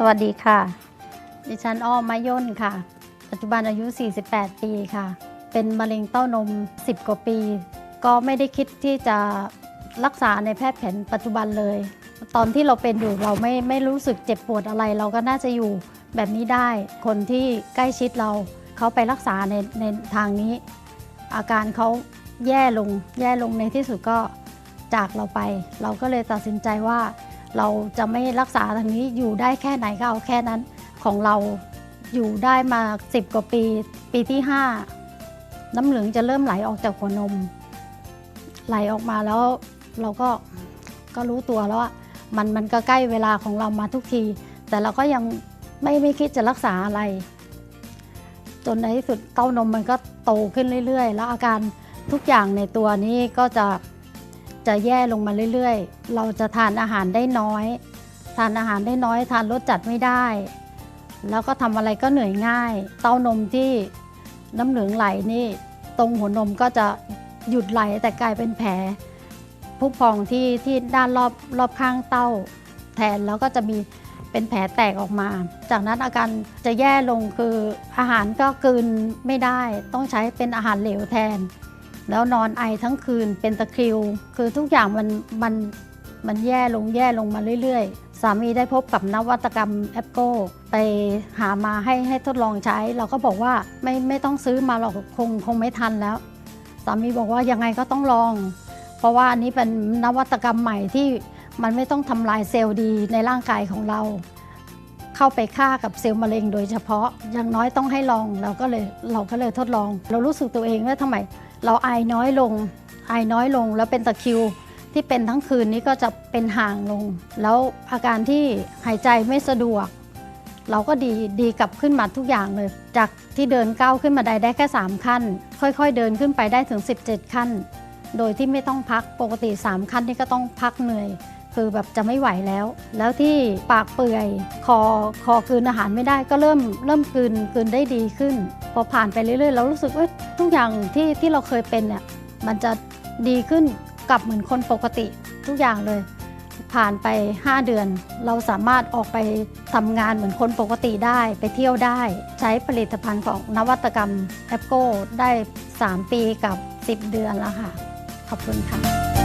สวัสดีค่ะ ดิฉันอ้อมมาย่นค่ะ ปัจจุบันอายุ 48 ปีค่ะ เป็นมะเร็งเต้านม 10 กว่าปี ก็ไม่ได้คิดที่จะรักษาในแพทย์แผนปัจจุบันเลย ตอนที่เราเป็นอยู่เราไม่ไม่รู้สึกเจ็บปวดอะไร เราก็น่าจะอยู่แบบนี้ได้ คนที่ใกล้ชิดเราเขาไปรักษาในในทางนี้ อาการเขาแย่ลงแย่ลงในที่สุดก็จากเราไป เราก็เลยตัดสินใจว่า เราจะไม่รักษาทางนี้อยู่ได้แค่ไหนก็เอาแค่นั้นของเราอยู่ได้มา10กว่าปี ปีที่5น้ำเหลืองจะเริ่มไหลออกจากหัวนม ไหลออกมาแล้วเราก็ก็รู้ตัวแล้วว่ามันมันก็ใกล้เวลาของเรามาทุกที แต่เราก็ยังไม่ไม่คิดจะรักษาอะไร จนในที่สุดเต้านมมันก็โตขึ้นเรื่อย ๆ แล้วอาการทุกอย่างในตัวนี้ก็จะ จะแย่ลงมาเรื่อยๆ เราจะทานอาหารได้น้อย ทานอาหารได้น้อย ทานรสจัดไม่ได้ แล้วก็ทำอะไรก็เหนื่อยง่าย เต้านมที่น้ำเหลืองไหลนี่ ตรงหัวนมก็จะหยุดไหลแต่กลายเป็นแผลพุพองที่ที่ด้านรอบรอบข้างเต้า แทนแล้วก็จะมีเป็นแผลแตกออกมา จากนั้นอาการจะแย่ลงคืออาหารก็กลืนไม่ได้ ต้องใช้เป็นอาหารเหลวแทน แล้วนอนไอทั้งคืนเป็นตะคริว คือทุกอย่างมันมันมันแย่ลงแย่ลงมาเรื่อยๆ สามีได้พบกับนวัตกรรมแอปโก้ไปหามาให้ให้ทดลองใช้ เราก็บอกว่าไม่ไม่ต้องซื้อมาหรอกคงคงไม่ทันแล้ว สามีบอกว่ายังไงก็ต้องลอง เพราะว่าอันนี้เป็นนวัตกรรมใหม่ที่มันไม่ต้องทำลายเซลล์ดีในร่างกายของเรา เข้าไปฆ่ากับเซลล์มะเร็งโดยเฉพาะอย่างน้อยต้องให้ลองเราก็เลยเราก็เลยทดลอง เรารู้สึกตัวเองว่าทำไมเราไอน้อยลง ไอน้อยลงแล้วเป็นตะคิวที่เป็นทั้งคืนนี้ก็จะเป็นห่างลง แล้วอาการที่หายใจไม่สะดวก เราก็ดีดีกลับขึ้นมาทุกอย่างเลย จากที่เดินก้าวขึ้นมาได้ได้แค่ 3 ขั้น ค่อยๆ เดินขึ้นไปได้ถึง 17 ขั้น โดยที่ไม่ต้องพักปกติ 3 ขั้นนี่ก็ต้องพักเหนื่อย คือแบบจะไม่ไหวแล้ว แล้วที่ปากเปื่อยคอคอกืนอาหารไม่ได้ก็เริ่มเริ่มกืนกืนได้ดีขึ้น พอผ่านไปเรื่อยๆเรารู้สึกว่าทุกอย่างที่ที่เราเคยเป็นเนี่ยมันจะดีขึ้นกลับเหมือนคนปกติทุกอย่างเลย ผ่านไป 5 เดือน เราสามารถออกไปทำงานเหมือนคนปกติได้ไปเที่ยวได้ ใช้ผลิตภัณฑ์ของนวัตกรรมแอปโกได้ 3 ปีกับ 10 เดือนแล้วค่ะ ขอบคุณค่ะ